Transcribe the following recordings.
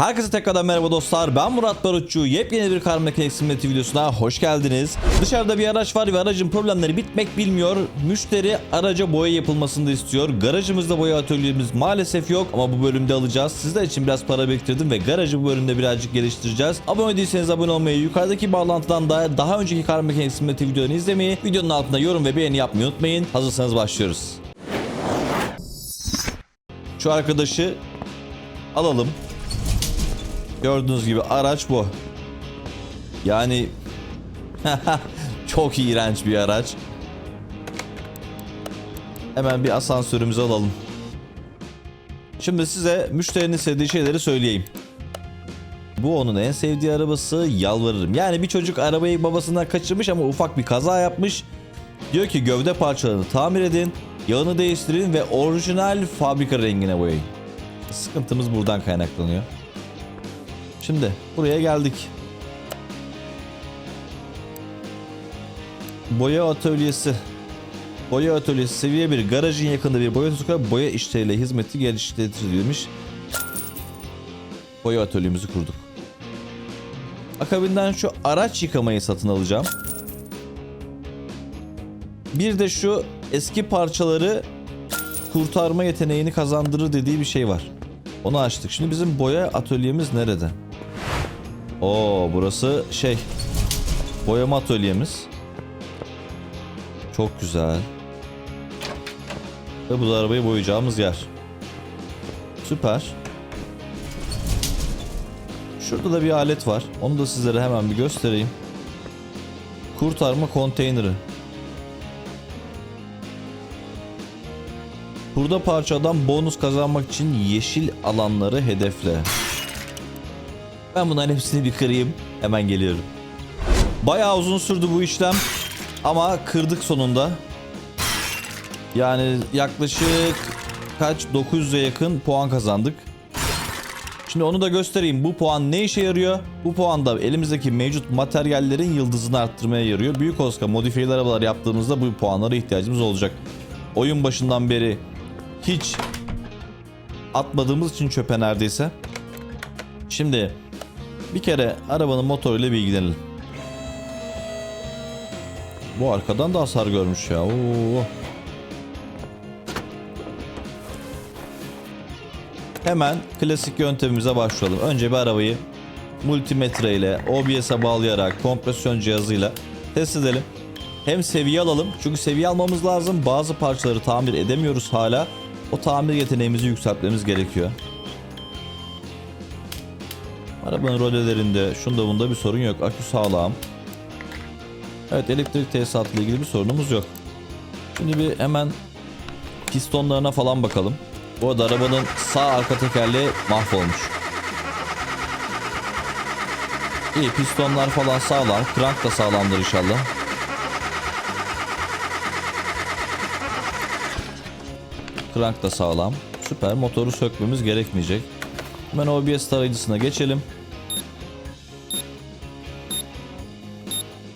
Herkese tekrardan merhaba dostlar. Ben Murat Barutçu. Yepyeni bir kar mekanik simülatör videosuna hoş geldiniz. Dışarıda bir araç var ve aracın problemleri bitmek bilmiyor. Müşteri araca boya yapılmasını da istiyor. Garajımızda boya atölyemiz maalesef yok ama bu bölümde alacağız. Sizler için biraz para biriktirdim ve garajı bu bölümde birazcık geliştireceğiz. Abone değilseniz abone olmayı, yukarıdaki bağlantıdan da daha önceki kar mekanik simülatör videolarını izlemeyi, videonun altında yorum ve beğeni yapmayı unutmayın. Hazırsanız başlıyoruz. Şu arkadaşı alalım. Gördüğünüz gibi araç bu. Yani çok iğrenç bir araç. Hemen bir asansörümüzü alalım. Şimdi size müşterinin sevdiği şeyleri söyleyeyim. Bu onun en sevdiği arabası yalvarırım. Yani bir çocuk arabayı babasından kaçırmış ama ufak bir kaza yapmış. Diyor ki gövde parçalarını tamir edin, yağını değiştirin ve orijinal fabrika rengine boyayın. Sıkıntımız buradan kaynaklanıyor. Şimdi buraya geldik. Boya atölyesi. Boya atölyesi seviye bir garajın yakında bir boya tutuka boya işleriyle hizmeti geliştirilmiş. Boya atölyemizi kurduk. Akabinden şu araç yıkamayı satın alacağım. Bir de şu eski parçaları kurtarma yeteneğini kazandırır dediği bir şey var. Onu açtık. Şimdi bizim boya atölyemiz nerede? Oo burası şey boyama atölyemiz. Çok güzel. Ve bu da arabayı boyayacağımız yer. Süper. Şurada da bir alet var. Onu da sizlere hemen bir göstereyim. Kurtarma konteyneri. Burada parçadan bonus kazanmak için yeşil alanları hedefle. Ben bunların hepsini bir kırayım. Hemen geliyorum. Bayağı uzun sürdü bu işlem. Ama kırdık sonunda. Yani yaklaşık kaç 900'e yakın puan kazandık. Şimdi onu da göstereyim. Bu puan ne işe yarıyor? Bu puan da elimizdeki mevcut materyallerin yıldızını arttırmaya yarıyor. Büyük Oska modifiyeli arabalar yaptığımızda bu puanlara ihtiyacımız olacak. Oyun başından beri hiç atmadığımız için çöpe neredeyse. Şimdi bir kere arabanın motoruyla bilgilenelim. Bu arkadan da hasar görmüş ya. Oo. Hemen klasik yöntemimize başlayalım. Önce bir arabayı multimetre ile OBS'e bağlayarak kompresyon cihazıyla test edelim. Hem seviye alalım çünkü seviye almamız lazım. Bazı parçaları tamir edemiyoruz hala. O tamir yeteneğimizi yükseltmemiz gerekiyor. Arabanın rolelerinde şunda bunda bir sorun yok. Akü sağlam. Evet elektrik tesisatı ile ilgili bir sorunumuz yok. Şimdi bir hemen pistonlarına falan bakalım. Bu arada arabanın sağ arka tekerleği mahvolmuş. İyi pistonlar falan sağlam. Krank da sağlamdır inşallah. Krank da sağlam. Süper. Motoru sökmemiz gerekmeyecek. Hemen OBS tarayıcısına geçelim.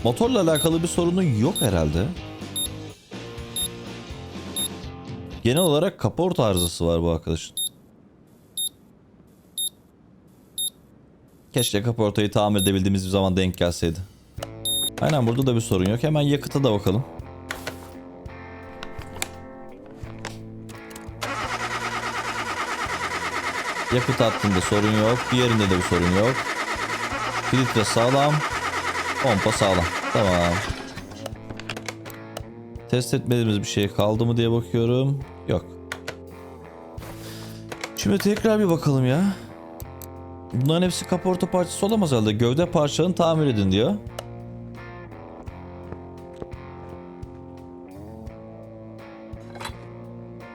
Motorla alakalı bir sorunu yok herhalde. Genel olarak kaporta arızası var bu arkadaşın. Keşke kaportayı tamir edebildiğimiz bir zaman denk gelseydi. Aynen burada da bir sorun yok. Hemen yakıta da bakalım. Yakıt hattında sorun yok. Diğerinde de bir sorun yok. Filtre sağlam. Pompa sağlam. Tamam. Test etmediğimiz bir şey kaldı mı diye bakıyorum. Yok. Şimdi tekrar bir bakalım ya. Bunların hepsi kaporta parçası olamaz herhalde. Gövde parçalarını tamir edin diyor.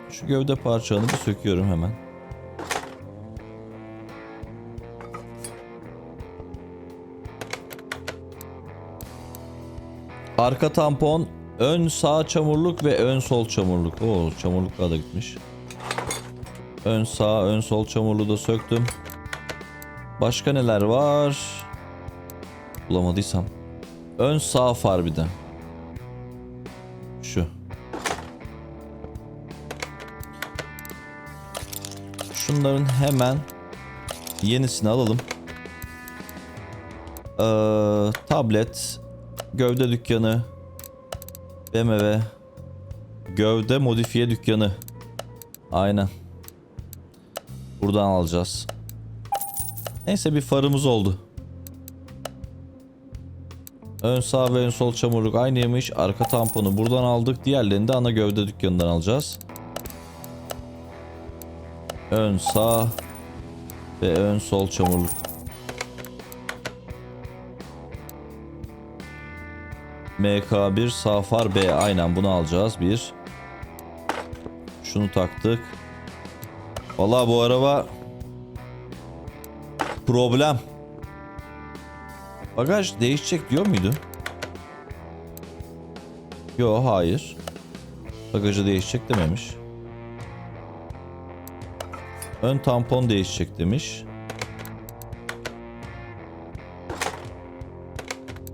Şu gövde parçalarını bir söküyorum hemen. Arka tampon, ön sağ çamurluk ve ön sol çamurluk. Oo çamurluklar da gitmiş. Ön sağ, ön sol çamurluğu da söktüm. Başka neler var? Bulamadıysam. Ön sağ far bir de. Şu. Şunların hemen yenisini alalım. Ee, tablet, gövde dükkanı, BMW, gövde modifiye dükkanı. Aynen. Buradan alacağız. Neyse bir farımız oldu. Ön sağ ve ön sol çamurluk aynıymış. Arka tamponu buradan aldık. Diğerlerini de ana gövde dükkanından alacağız. Ön sağ ve ön sol çamurluk. MK1 sağ far B. Aynen bunu alacağız. Bir. Şunu taktık. Vallahi bu araba problem. Bagaj değişecek diyor muydu? Yo hayır. Bagajı değişecek dememiş. Ön tampon değişecek demiş.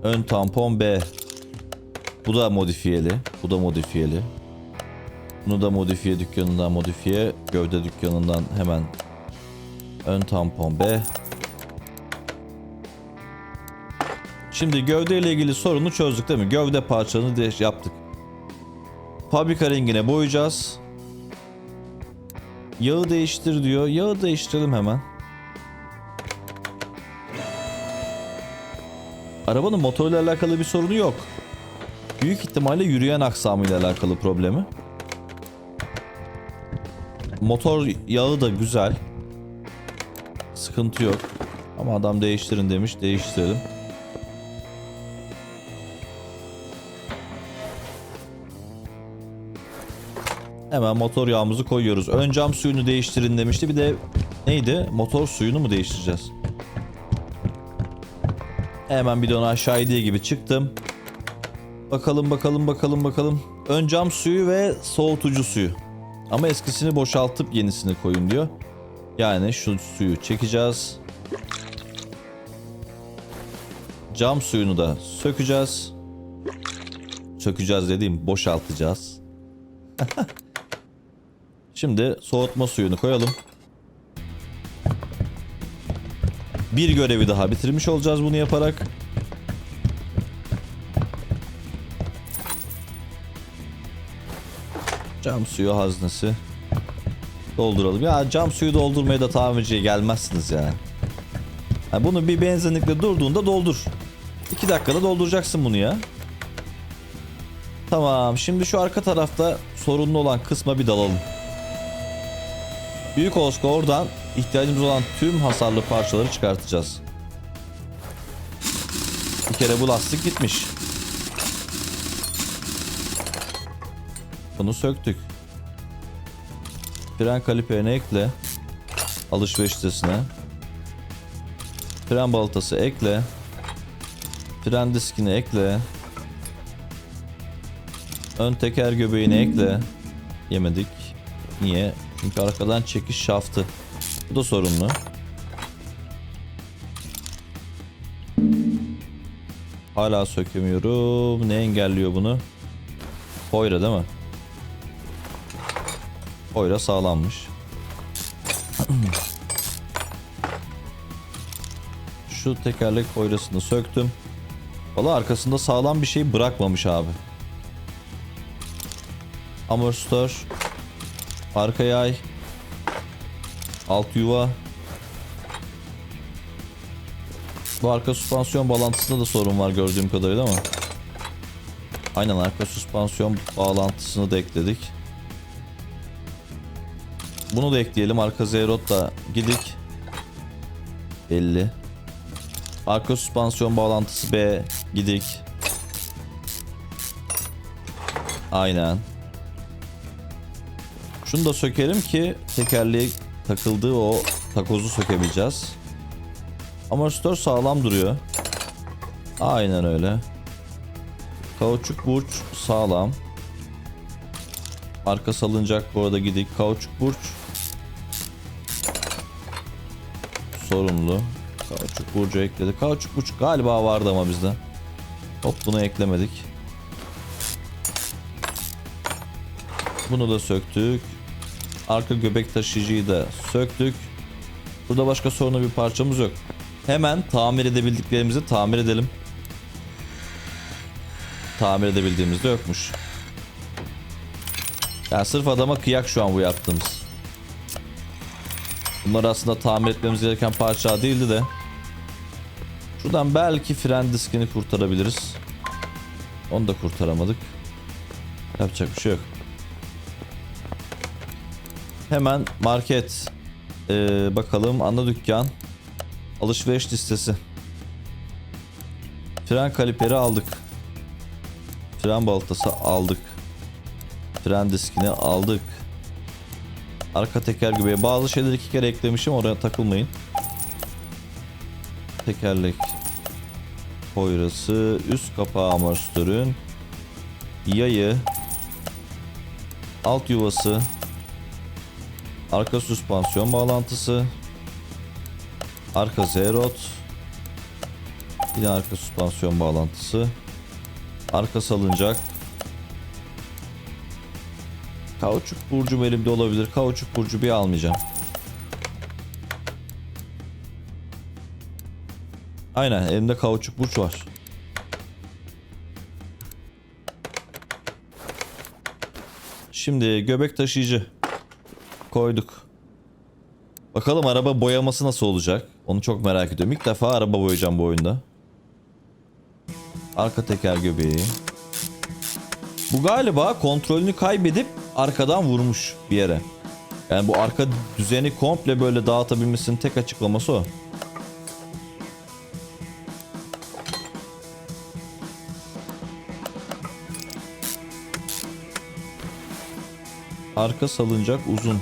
Ön tampon B. Bu da modifiyeli. Bu da modifiyeli. Bunu da modifiye dükkanından modifiye gövde dükkanından hemen ön tampon B. Şimdi gövde ile ilgili sorunu çözdük değil mi? Gövde parçanı de yaptık. Fabrika rengine boyayacağız. Yağı değiştir diyor. Yağı değiştirelim hemen. Arabanın motoruyla alakalı bir sorunu yok. Büyük ihtimalle yürüyen aksamıyla alakalı problemi. Motor yağı da güzel. Sıkıntı yok. Ama adam değiştirin demiş. Değiştirelim. Hemen motor yağımızı koyuyoruz. Ön cam suyunu değiştirin demişti. Bir de neydi? Motor suyunu mu değiştireceğiz? Hemen bidonu aşağı indiği gibi çıktım. Bakalım bakalım bakalım bakalım. Ön cam suyu ve soğutucu suyu. Ama eskisini boşaltıp yenisini koyun diyor. Yani şu suyu çekeceğiz. Cam suyunu da sökeceğiz. Sökeceğiz dediğim boşaltacağız. Şimdi soğutma suyunu koyalım. Bir görevi daha bitirmiş olacağız bunu yaparak. Cam suyu haznesi. Dolduralım. Ya cam suyu doldurmaya da tamirciye gelmezsiniz ya. Ha, bunu bir benzinlikle durduğunda doldur. 2 dakikada dolduracaksın bunu ya. Tamam şimdi şu arka tarafta sorunlu olan kısma bir dalalım. Büyük Osko oradan ihtiyacımız olan tüm hasarlı parçaları çıkartacağız. Bir kere bu lastik gitmiş. Bunu söktük. Fren kaliperini ekle. Alışveriş sitesine. Fren balatası ekle. Fren diskini ekle. Ön teker göbeğini ekle. Yemedik. Niye? Çünkü arkadan çekiş şaftı. Bu da sorunlu. Hala sökemiyorum. Ne engelliyor bunu? Poyra değil mi? Poyra sağlammış. Şu tekerlek poyrasını söktüm. Valla arkasında sağlam bir şey bırakmamış abi. Amortisör. Arka yay. Alt yuva. Bu arka süspansiyon bağlantısında da sorun var gördüğüm kadarıyla ama. Aynen arka süspansiyon bağlantısını da ekledik. Bunu da ekleyelim. Arka Zeyrot da gidik. Belli. Arka süspansiyon bağlantısı B gidik. Aynen. Şunu da sökelim ki tekerleğe takıldığı o takozu sökebileceğiz. Amortisör sağlam duruyor. Aynen öyle. Kauçuk burç sağlam. Arka salıncak bu arada gidik. Kauçuk burç. Sorumlu. Kauçuk burcu ekledik. Kauçuk burç galiba vardı ama bizde. Hop bunu eklemedik. Bunu da söktük. Arka göbek taşıyıcıyı da söktük. Burada başka sorunlu bir parçamız yok. Hemen tamir edebildiklerimizi tamir edelim. Tamir edebildiğimiz de yokmuş. Yani sırf adama kıyak şu an bu yaptığımız. Bunlar aslında tamir etmemiz gereken parça değildi de. Şuradan belki fren diskini kurtarabiliriz. Onu da kurtaramadık. Yapacak bir şey yok. Hemen market. Ee, bakalım ana dükkan. Alışveriş listesi. Fren kaliperi aldık. Fren balatası aldık. Fren diskini aldık. Arka teker gibi bazı şeyleri iki kere eklemişim oraya takılmayın. Tekerlek poyrası, üst kapağı amortisörün, yayı, alt yuvası, arka süspansiyon bağlantısı, arka zerot, yine arka süspansiyon bağlantısı, arka salıncak, kauçuk burcum elimde olabilir. Kauçuk burcu bir almayacağım. Aynen elimde kauçuk burç var. Şimdi göbek taşıyıcı koyduk. Bakalım araba boyaması nasıl olacak? Onu çok merak ediyorum. İlk defa araba boyayacağım bu oyunda. Arka teker göbeği. Bu galiba kontrolünü kaybedip arkadan vurmuş bir yere. Yani bu arka düzeni komple böyle dağıtabilmesinin tek açıklaması o. Arka salıncak uzun.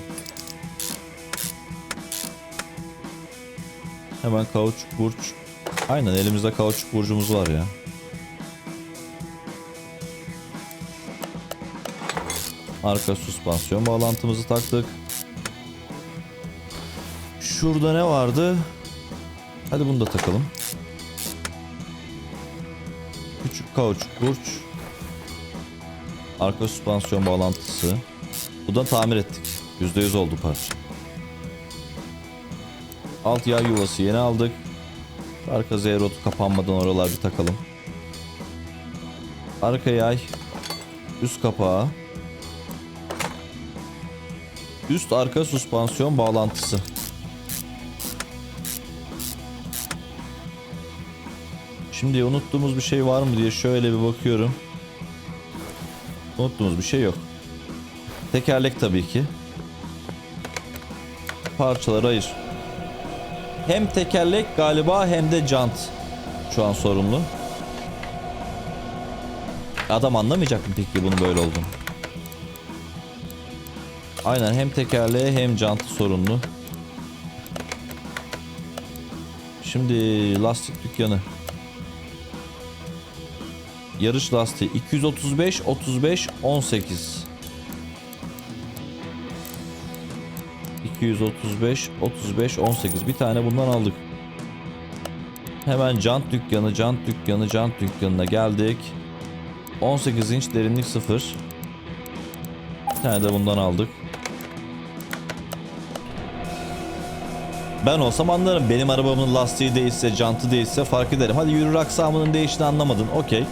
Hemen kauçuk burç. Aynen elimizde kauçuk burcumuz var ya. Arka süspansiyon bağlantımızı taktık. Şurada ne vardı? Hadi bunu da takalım. Küçük kauçuk burç. Arka süspansiyon bağlantısı. Buradan tamir ettik. %100 oldu parça. Alt yağ yuvası yeni aldık. Arka zerotu kapanmadan oralar bir takalım. Arka yay. Üst kapağı. Üst arka süspansiyon bağlantısı. Şimdi unuttuğumuz bir şey var mı diye şöyle bir bakıyorum. Unuttuğumuz bir şey yok. Tekerlek tabii ki. Parçalar ayır. Hem tekerlek galiba hem de jant şu an sorumlu. Adam anlamayacak mı peki bunun böyle olduğunu? Aynen hem tekerleğe hem jantı sorunlu. Şimdi lastik dükkanı. Yarış lastiği 235 35 18. 235 35 18 bir tane bundan aldık. Hemen jant dükkanı, jant dükkanı, jant dükkanına geldik. 18 inç derinlik 0. Bir tane de bundan aldık. Ben olsam anlarım. Benim arabamın lastiği değişse, jantı değişse fark ederim. Hadi yürü aksamının değiştiğini anlamadın. Okey.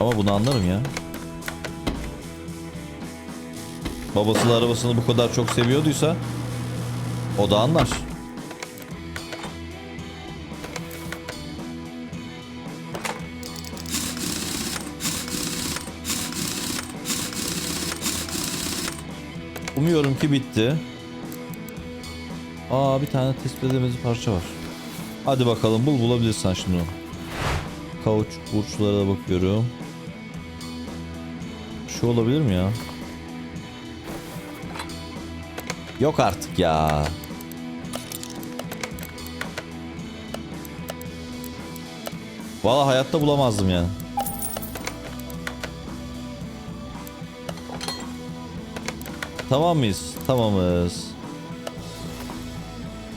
Ama bunu anlarım ya. Babası da arabasını bu kadar çok seviyorduysa o da anlar. Umuyorum ki bitti. Aa bir tane tespit edemediğimiz parça var. Hadi bakalım bul bulabilirsen şimdi onu. Kauçuk burçlara da bakıyorum. Şu olabilir mi ya? Yok artık ya. Valla hayatta bulamazdım yani. Tamam mıyız? Tamamız.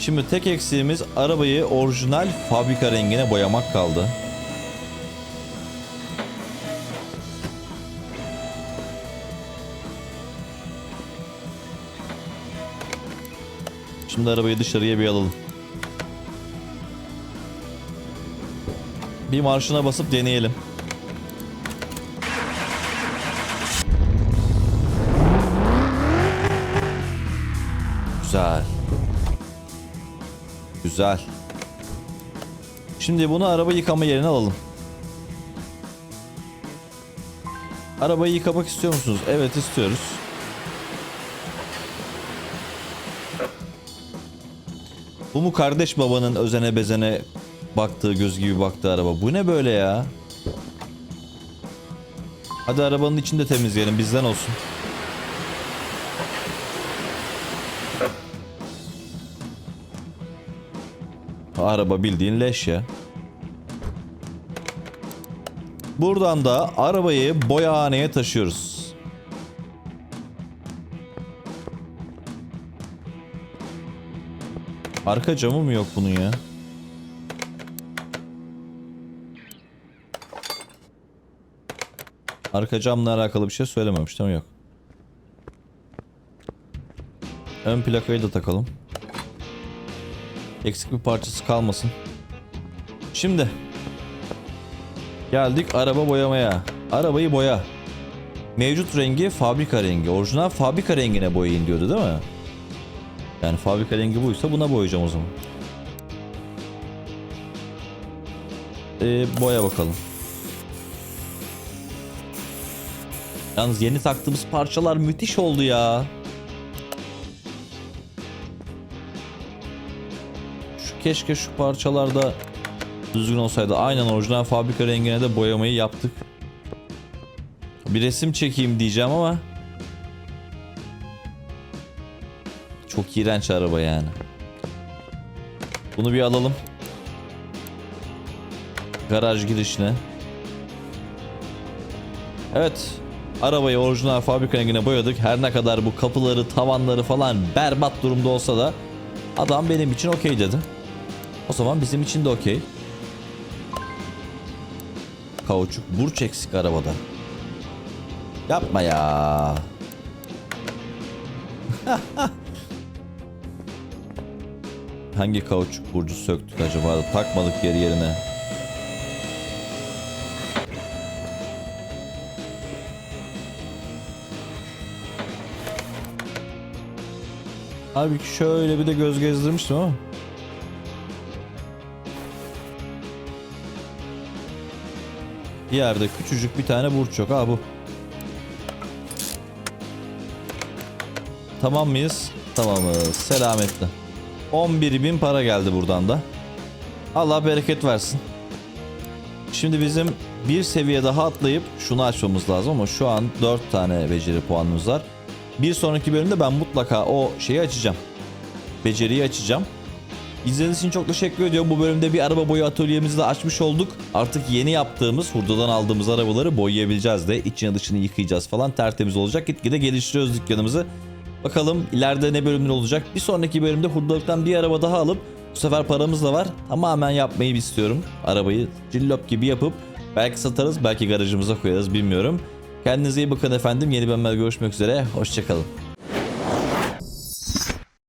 Şimdi tek eksiğimiz arabayı orijinal fabrika rengine boyamak kaldı. Şimdi arabayı dışarıya bir alalım. Bir marşına basıp deneyelim. Güzel. Güzel. Şimdi bunu araba yıkama yerine alalım. Arabayı yıkamak istiyor musunuz? Evet istiyoruz. Bu mu kardeş babanın özene bezene baktığı göz gibi baktığı araba? Bu ne böyle ya? Hadi arabanın içini de temizleyelim bizden olsun. Araba bildiğin leş ya. Buradan da arabayı boyahaneye taşıyoruz. Arka camı mı yok bunun ya? Arka camla alakalı bir şey söylememiş değil mi? Yok. Ön plakayı da takalım. Eksik bir parçası kalmasın. Şimdi geldik araba boyamaya. Arabayı boya. Mevcut rengi fabrika rengi. Orijinal fabrika rengine boyayın diyordu değil mi? Yani fabrika rengi buysa buna boyayacağım o zaman. Ee, boya bakalım. Yalnız yeni taktığımız parçalar müthiş oldu ya. Keşke şu parçalarda düzgün olsaydı. Aynen orijinal fabrika rengine de boyamayı yaptık. Bir resim çekeyim diyeceğim ama çok iğrenç araba yani. Bunu bir alalım. Garaj girişine. Evet. Arabayı orijinal fabrika rengine boyadık. Her ne kadar bu kapıları, tavanları falan berbat durumda olsa da adam benim için okey dedi. O zaman bizim için de okey. Kauçuk burç eksik arabada. Yapma ya. Hangi kauçuk burcu söktük acaba da takmadık geri yerine. Abi şöyle bir de göz gezdirmiştim ama. Yerde küçücük bir tane burç yok ha bu. Tamam mıyız? Tamamız. Selametle. 11 bin para geldi buradan da. Allah bereket versin. Şimdi bizim bir seviye daha atlayıp şunu açmamız lazım ama şu an 4 tane beceri puanımız var. Bir sonraki bölümde ben mutlaka o şeyi açacağım. Beceriyi açacağım. İzlediğiniz için çok teşekkür ediyorum. Bu bölümde bir araba boyu atölyemizi de açmış olduk. Artık yeni yaptığımız, hurdadan aldığımız arabaları boyayabileceğiz de. İçini dışını yıkayacağız falan. Tertemiz olacak. Gitgide geliştiriyoruz dükkanımızı. Bakalım ileride ne bölümler olacak. Bir sonraki bölümde hurdalıktan bir araba daha alıp bu sefer paramız da var. Tamamen yapmayı istiyorum. Arabayı cillop gibi yapıp belki satarız belki garajımıza koyarız bilmiyorum. Kendinize iyi bakın efendim. Yeni bölümlerde görüşmek üzere. Hoşçakalın.